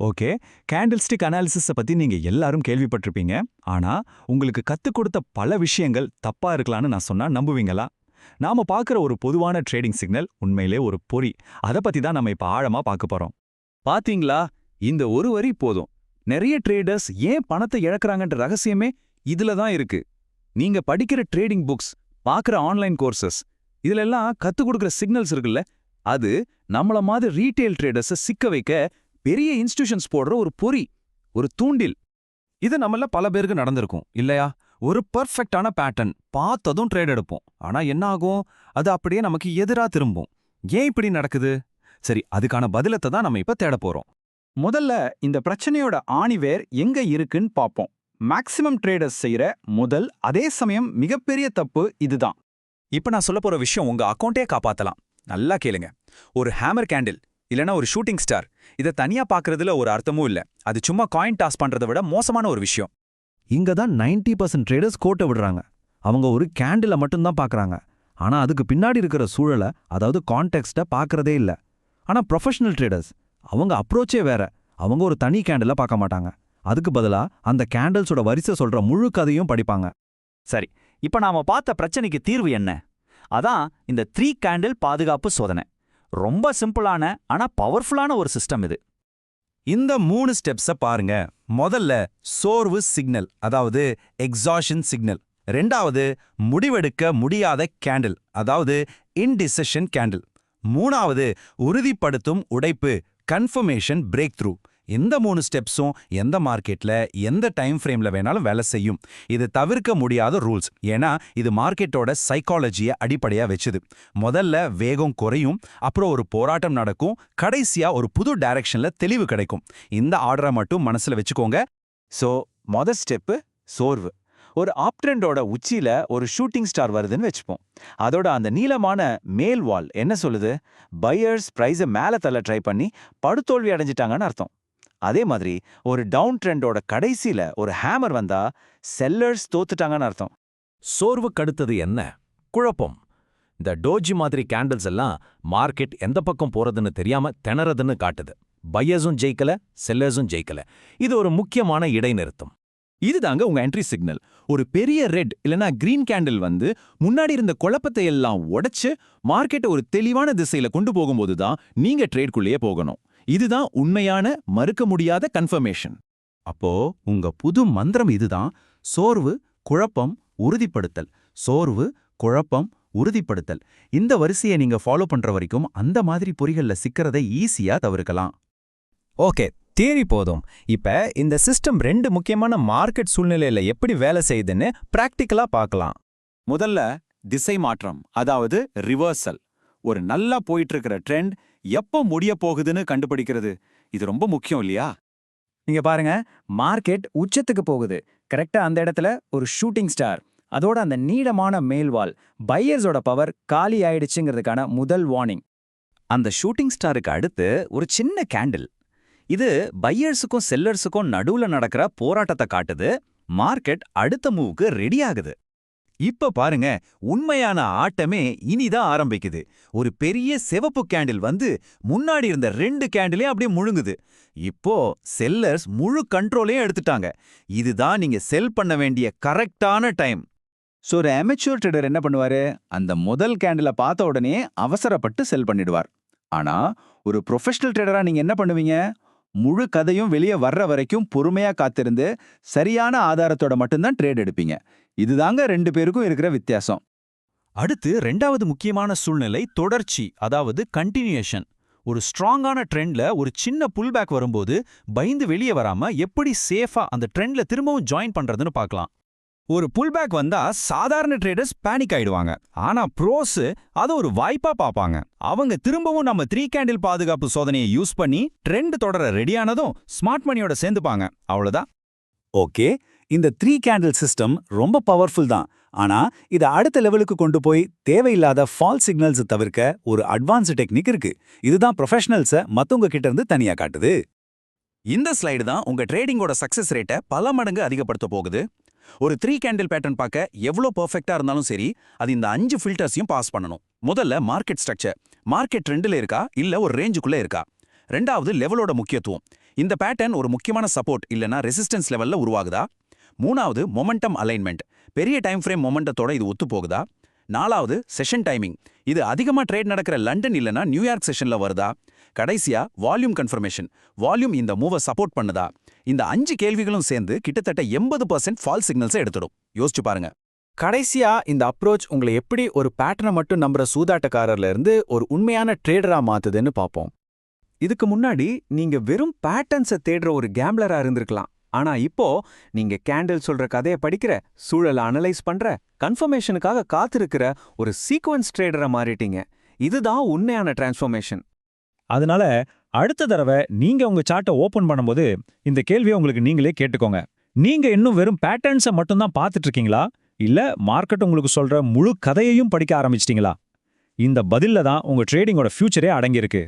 Okay. Candle stick அனாலிசிஸை பத்தி நீங்க எல்லாரும் கேள்விப்பட்டிருப்பீங்க. ஆனா உங்களுக்கு கற்றுக் கொடுத்த பல விஷயங்கள் தப்பா இருக்கலாம்னு நான் சொன்னா நம்புவீங்களா? நாம பார்க்குற ஒரு பொதுவான ட்ரேடிங் சிக்னல் உண்மையிலே ஒரு பொறி. அதை பத்தி தான் நம்ம இப்ப ஆழமா பார்க்க போறோம். பாத்தீங்களா? இந்த ஒரு வரி போதும். நிறைய ட்ரேடர்ஸ் ஏன் பணத்தை இழக்கிறாங்கன்ற ரகசியமே இதுல தான் இருக்கு. நீங்க படிக்கிற ட்ரேடிங் புக்ஸ் பார்க்குற ஆன்லைன் கோர்சஸ் இதுல கற்றுக் கத்துக் கொடுக்குற சிக்னல்ஸ் இருக்குல்ல அது நம்மள மாதிரி ரீட்டைல் ட்ரேடர்ஸை சிக்க வைக்க பெரிய இன்ஸ்டிடியூஷன்ஸ் போடுற ஒரு பொறி ஒரு தூண்டில். இது நம்மள பல பேருக்கு நடந்திருக்கும் இல்லையா? ஒரு பர்ஃபெக்டான பேட்டர்ன் பார்த்ததும் ட்ரேட் எடுப்போம். ஆனா என்ன ஆகும் அது அப்படியே நமக்கு எதிரா திரும்பும். ஏன் இப்படி நடக்குது? சரி அதுக்கான பதிலத்தை தான் நம்ம இப்ப தேட போறோம். முதல்ல இந்த பிரச்சனையோட ஆணிவேர் எங்க இருக்குன்னு பார்ப்போம். மேக்சிமம் ட்ரேடர்ஸ் செய்யற முதல் அதே சமயம் மிகப்பெரிய தப்பு இதுதான். இப்ப நான் சொல்ல போற விஷயம் உங்க அக்கௌண்ட்டே காப்பாத்தலாம். நல்லா கேளுங்க. ஒரு ஹேமர் கேண்டில் இல்லனா ஒரு ஷூட்டிங் ஸ்டார். இதை தனியா பார்க்கறதுல ஒரு அர்த்தமும் இல்ல. அது சும்மா காயின் டாஸ் பண்றதை விட மோசமான ஒரு விஷயம். இங்க தான் நைன்டி பர்சன்ட் ட்ரேடர்ஸ் கோட்டை விடுறாங்க. அவங்க ஒரு கேண்டிலை மட்டும்தான் பாக்குறாங்க. ஆனா அதுக்கு பின்னாடி இருக்கிற சூழலை அதாவது கான்டெக்ஸ்ட்டை பாக்குறதே இல்ல. ஆனா ப்ரொஃபஷனல் ட்ரேடர்ஸ் அவங்க அப்ரோச்சே வேற. அவங்க ஒரு தனி கேண்டிலை பார்க்க மாட்டாங்க. அதுக்கு பதிலா அந்த கேண்டில்ஸோட வரிசை சொல்ற முழு கதையும் படிப்பாங்க. சரி இப்ப நாம பார்த்த பிரச்சனைக்கு தீர்வு என்ன? அதான் இந்த த்ரீ கேண்டில் பாதுகாப்பு சோதனை. ரொம்ப சிம்பிளான ஆனா பவர்ஃபுல்லான ஒரு சிஸ்டம் இது. இந்த மூணு ஸ்டெப்ஸை பாருங்க. முதல்ல சோர்வு சிக்னல் அதாவது எக்ஸாஷன் சிக்னல் ரெண்டாவது முடிவெடுக்க முடியாத கேண்டில் அதாவது இன்டிசிஷன் கேண்டில் மூணாவது உறுதிப்படுத்தும் உடைப்பு கன்ஃபர்மேஷன் பிரேக் த்ரூ இந்த மூணு ஸ்டெப்ஸும் எந்த மார்க்கெட்ல எந்த டைம் ஃப்ரேம்ல வேணாலும் வேலை செய்யும். இது தவிர்க்க முடியாத ரூல்ஸ் ஏன்னா இது மார்க்கெட்டோட சைக்காலஜியை அடிப்படையா வச்சுது. முதல்ல வேகம் குறையும் அப்புறம் ஒரு போராட்டம் நடக்கும் கடைசியா ஒரு புது டைரக்ஷன்ல தெளிவு கிடைக்கும். இந்த ஆர்டரை மட்டும் மனசுல வச்சுக்கோங்க. சோ மொதல் ஸ்டெப்பு சோர்வு. ஒரு ஆப்ட்ரெண்டோட உச்சியில ஒரு ஷூட்டிங் ஸ்டார் வருதுன்னு வச்சுப்போம். அதோட அந்த நீளமான மேல் வால் என்ன சொல்லுது? பையர்ஸ் ப்ரைஸை மேல தள்ள ட்ரை பண்ணி படுதோல்வி அடைஞ்சிட்டாங்கன்னு அர்த்தம். அதே மாதிரி ஒரு டவுன் ட்ரெண்டோட கடைசியில ஒரு ஹேமர் வந்தா செல்லர்ஸ் தோத்துட்டாங்கன்னு அர்த்தம். சோர்வுக்கு அடுத்தது என்ன? குழப்பம். இந்த டோஜி மாதிரி கேண்டில்ஸ் எல்லாம் மார்க்கெட் எந்த பக்கம் போறதுன்னு தெரியாம திணறதுன்னு காட்டுது. பையர்ஸும் ஜெயிக்கல செல்லர்ஸும் ஜெயிக்கல. இது ஒரு முக்கியமான இடைநிறுத்தம். இதுதாங்க உங்க என்ட்ரி சிக்னல் ஒரு பெரிய ரெட் இல்லனா கிரீன் கேண்டில் வந்து முன்னாடி இருந்த குழப்பத்தை எல்லாம் உடைச்சு மார்க்கெட்டை ஒரு தெளிவான திசையில கொண்டு போகும்போது தான் நீங்க ட்ரேட்குள்ளேயே போகணும். இதுதான் உண்மையான மறுக்க முடியாத கன்ஃபர்மேஷன் அப்போ உங்க புது மந்திரம் இதுதான். சோர்வு குழப்பம் உறுதிப்படுத்தல். சோர்வு குழப்பம் உறுதிப்படுத்தல். இந்த வரிசையை நீங்க ஃபாலோ பண்ற வரைக்கும் அந்த மாதிரி பொறிகள்ல சிக்கறதை ஈஸியா தவிர்க்கலாம். ஓகே தியரி போதும். இப்ப இந்த சிஸ்டம் ரெண்டு முக்கியமான மார்க்கெட் சூழ்நிலையில எப்படி வேலை செய்யுதுன்னு பிராக்டிக்கலா பார்க்கலாம். முதல்ல திசை மாற்றம் அதாவது ரிவர்சல் ஒரு நல்லா போயிட்டு இருக்கிற ட்ரெண்ட் எப்போ முடிய போகுதுன்னு கண்டுபிடிக்கிறது. இது ரொம்ப முக்கியம் இல்லையா? நீங்க பாருங்க மார்க்கெட் உச்சத்துக்கு போகுது. கரெக்டா அந்த இடத்துல ஒரு ஷூட்டிங் ஸ்டார் அதோட அந்த நீளமான மேல்வால் பையர்ஸோட பவர் காலி ஆயிடுச்சுங்கிறதுக்கான முதல் வார்னிங் அந்த ஷூட்டிங் ஸ்டாருக்கு அடுத்து ஒரு சின்ன கேண்டில் இது பையர்ஸுக்கும் செல்லர்ஸுக்கும் நடுவுல நடக்கிற போராட்டத்தை காட்டுது. மார்க்கெட் அடுத்த மூவுக்கு ரெடி ஆகுது. இப்ப பாருங்க உண்மையான ஆட்டமே இனிதான் ஆரம்பிக்குது. ஒரு பெரிய சிவப்பு கேண்டில் வந்து முன்னாடி இருந்த ரெண்டு கேண்டிலே அப்படியே முழுங்குது. இப்போ செல்லர்ஸ் முழு கண்ட்ரோலையும் எடுத்துட்டாங்க. இதுதான் நீங்க செல் பண்ண வேண்டிய கரெக்டான டைம் ஸோ ஒரு அமெச்சூர் ட்ரேடர் என்ன பண்ணுவாரு? அந்த முதல் கேண்டிலை பார்த்த உடனே அவசரப்பட்டு செல் பண்ணிடுவார். ஆனா ஒரு ப்ரொஃபஷனல் ட்ரேடரா நீங்க என்ன பண்ணுவீங்க? முழு கதையும் வெளியே வர்ற வரைக்கும் பொறுமையா காத்திருந்து சரியான ஆதாரத்தோட மட்டும்தான் ட்ரேட் எடுப்பீங்க. இதுதாங்க ரெண்டு பேருக்கும் இருக்கிற வித்தியாசம். அடுத்து ரெண்டாவது முக்கியமான சூழ்நிலை தொடர்ச்சி அதாவது கண்டினியூஷன் ஒரு ஸ்ட்ராங்கான ட்ரெண்ட்ல ஒரு சின்ன புல்பேக் வரும்போது பயந்து வெளியே வராம எப்படி சேஃபா அந்த ட்ரெண்ட்ல திரும்பவும் ஜாயின் பண்றதுன்னு பார்க்கலாம். ஒரு புல்பேக் வந்தா சாதாரண ட்ரேடர்ஸ் பேனிக் ஆயிடுவாங்க. ஆனா ப்ரோஸ் அதை ஒரு வாய்ப்பா பார்ப்பாங்க. அவங்க திரும்பவும் நம்ம த்ரீ கேண்டில் பாதுகாப்பு சோதனையை யூஸ் பண்ணி ட்ரெண்ட் தொடர ரெடியானதும் ஸ்மார்ட் மணியோட சேர்ந்துப்பாங்க. அவ்வளவுதான். ஓகே இந்த த்ரீ கேண்டில் சிஸ்டம் ரொம்ப பவர்ஃபுல் தான். ஆனா இதை அடுத்த லெவலுக்கு கொண்டு போய் தேவையில்லாத ஃபால் சிக்னல்ஸ் தவிர்க்க ஒரு அட்வான்ஸ்டு டெக்னிக் இருக்கு. இதுதான் ப்ரொஃபஷனல்ஸை மத்தவங்க கிட்ட இருந்து தனியா காட்டுது. இந்த ஸ்லைடு தான் உங்க ட்ரேடிங்கோட சக்சஸ் ரேட்டை பல மடங்கு அதிகப்படுத்த போகுது. ஒரு த்ரீ கேண்டில் பேட்டர்ன் பார்க்க எவ்வளோ பெர்ஃபெக்ட்டா இருந்தாலும் சரி அது இந்த அஞ்சு ஃபில்டர்ஸையும் பாஸ் பண்ணணும். முதல்ல மார்க்கெட் ஸ்ட்ரக்சர் மார்க்கெட் ரெண்டில் இருக்கா? இல்ல ஒரு ரேஞ்சுக்குள்ள இருக்கா? ரெண்டாவது லெவலோட முக்கியத்துவம். இந்த பேட்டர்ன் ஒரு முக்கியமான சப்போர்ட் இல்லனா ரெசிஸ்டன்ஸ் லெவல்ல உருவாகுதா? மூணாவது மொமெண்டம் அலைன்மெண்ட். பெரிய டைம் ஃப்ரேம் மொமெண்டத்தோட இது ஒத்து போகுதா நாலாவது செஷன் டைமிங் இது அதிகமா ட்ரேட் நடக்கிற லண்டன் இல்லைனா நியூயார்க் செஷன்ல வருதா? கடைசியா வால்யூம் கன்ஃபர்மேஷன் வால்யூம் இந்த மூவை சப்போர்ட் பண்ணுதா? இந்த அஞ்சு கேள்விகளும் சேர்ந்து கிட்டத்தட்ட எண்பது பர்சன்ட் ஃபால் சிக்னல்ஸை எடுத்துடும். யோசிச்சு பாருங்க. கடைசியா இந்த அப்ரோச் உங்களை எப்படி ஒரு பேட்டர்னை மட்டும் நம்புற சூதாட்டக்காரர்ல இருந்து ஒரு உண்மையான ட்ரேடரா மாத்துதுன்னு பார்ப்போம். இதுக்கு முன்னாடி நீங்க வெறும் பேட்டர்ன்ஸை தேடுற ஒரு கேம்லரா இருந்திருக்கலாம். ஆனா இப்போ நீங்க கேண்டில் சொல்ற கதையை படிக்கிற சூழலை அனலைஸ் பண்ற கன்ஃபர்மேஷனுக்காக காத்திருக்கிற ஒரு சீக்வன்ஸ் ட்ரேடரை மாறிட்டீங்க. இதுதான் உண்மையான டிரான்ஸ்ஃபர்மேஷன் அதனால அடுத்த தடவை நீங்க உங்க சார்ட்டை ஓபன் பண்ணும்போது இந்த கேள்வியை உங்களுக்கு நீங்களே கேட்டுக்கோங்க. நீங்க இன்னும் வெறும் பேட்டர்ன்ஸை மட்டும்தான் பார்த்துட்டு இருக்கீங்களா இல்ல மார்க்கெட் உங்களுக்கு சொல்ற முழு கதையையும் படிக்க ஆரம்பிச்சிட்டீங்களா? இந்த பதில்ல தான் உங்க ட்ரேடிங்கோட ஃபியூச்சரே அடங்கியிருக்கு.